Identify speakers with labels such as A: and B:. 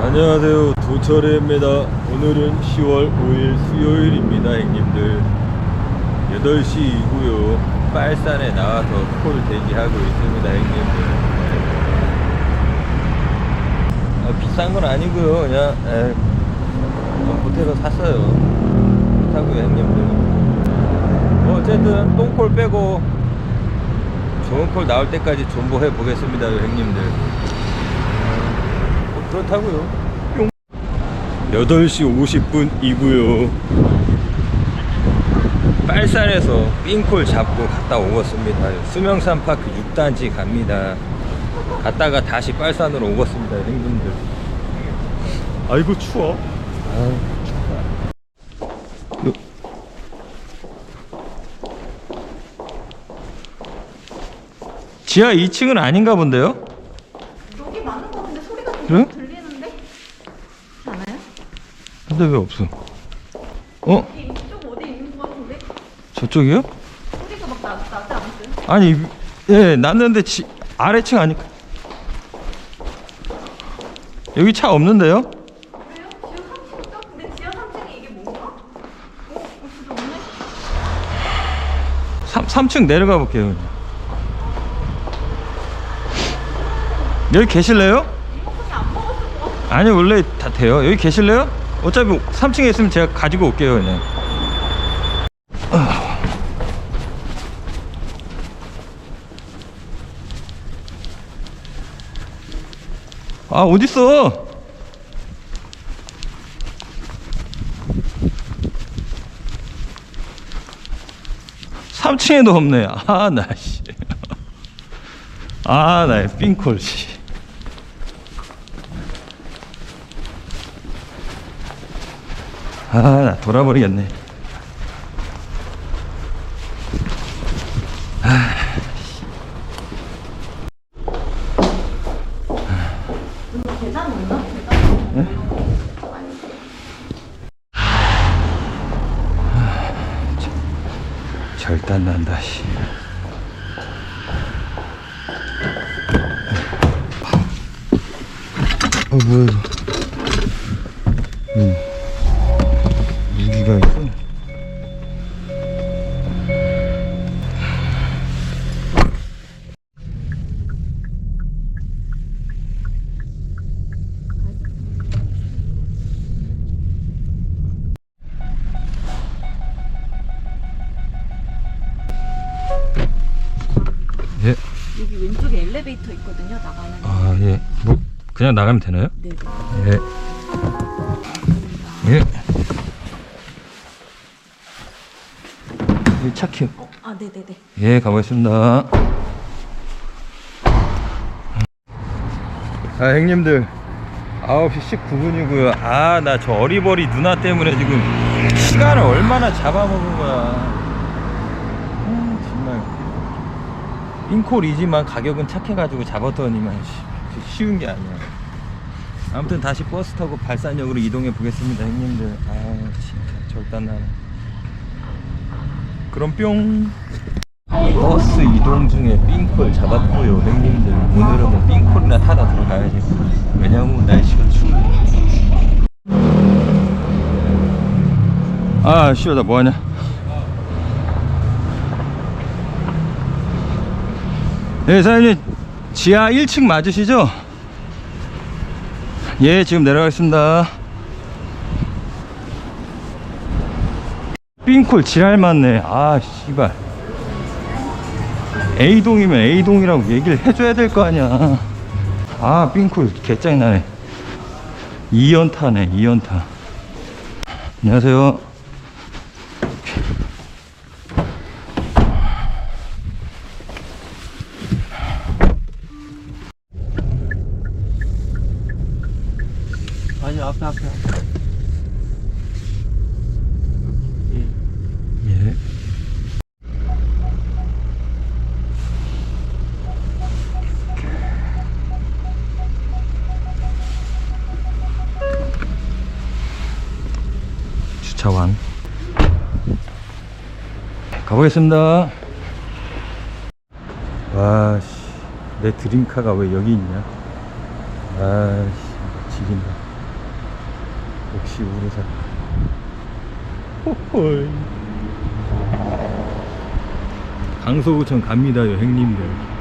A: 안녕하세요. 도철입니다. 오늘은 10월 5일 수요일입니다 형님들. 8시 이고요. 빨산에 나와서 콜 대기하고 있습니다 형님들. 아, 비싼 건 아니고요. 그냥 에, 좀 보태서 샀어요. 그렇다고요 형님들. 뭐 어쨌든 똥콜 빼고 좋은 콜 나올 때까지 존버해 보겠습니다 형님들. 뭐 그렇다고요 8시 50분 이고요 빨산에서 삥콜 잡고 갔다 오겠습니다 수명산파크 6단지 갑니다 갔다가 다시 빨산으로 오겠습니다 형님들 아이고 추워 요- 지하 2층은 아닌가 본데요?
B: 여기 많은 거 같은데 소리가? 들리는데? 그렇지 않아요?
A: 근데 왜 없어? 어?
B: 이쪽 어디 있는 거 같은데?
A: 저쪽이요?
B: 소리가 막 나, 나지 않았어요?
A: 아니 예 났는데 지, 아래층 아닐까 여기 차 없는데요?
B: 그래요? 지하 3층이죠? 근데 지하 3층에 이게 뭔가? 어? 없네?
A: 3, 3층 내려가 볼게요 그냥. 여기 계실래요?
B: 안 먹었을 것
A: 아니 원래 다 돼요 여기 계실래요? 어차피 3층에 있으면 제가 가지고 올게요 그냥. 아. 아 어딨어? 3층에도 없네. 아나씨. 아나 삥콜 씨 아, 나 돌아버리겠네.
B: 계단 없나? 계단
A: 절단 난다, 씨. 어, 뭐야, 이거. 음.
B: 여기 왼쪽에 엘리베이터 있거든요 나가는
A: 아, 예. 뭐, 그냥 나가면 되나요?
B: 네
A: 예. 예. 이 차키.
B: 어? 아 네네네
A: 예, 가보겠습니다. 아, 형님들. 9시 19분이고요. 아, 나 저 어리버리 누나 때문에 지금 시간을 얼마나 잡아먹은 거야. 잉콜이지만 가격은 착해가지고 잡았더니만 씨, 쉬운 게 아니야. 아무튼 다시 버스 타고 발산역으로 이동해 보겠습니다, 형님들. 아, 진짜 절단나네. 그럼 뿅. 버스 이동 중에 삥콜 잡았고요, 형님들. 오늘은 뭐 삥콜이나 타다 들어가야지. 왜냐면 날씨가 추워. 아, 쉬워, 나 뭐하냐? 네, 사장님. 지하 1층 맞으시죠? 예, 지금 내려가겠습니다. 삥콜 지랄 맞네. 아, 씨발. A동이면 A동이라고 얘기를 해줘야 될 거 아니야. 아, 삥콜 개짱나네. 2연타네, 2연타. 안녕하세요.
C: 아니 앞에 앞에.
A: 예. 주차완. 가보겠습니다. 와씨 내 드림카가 왜 여기 있냐? 아씨 지린다 역시. 호호이. 강서구청 갑니다요, 형님들.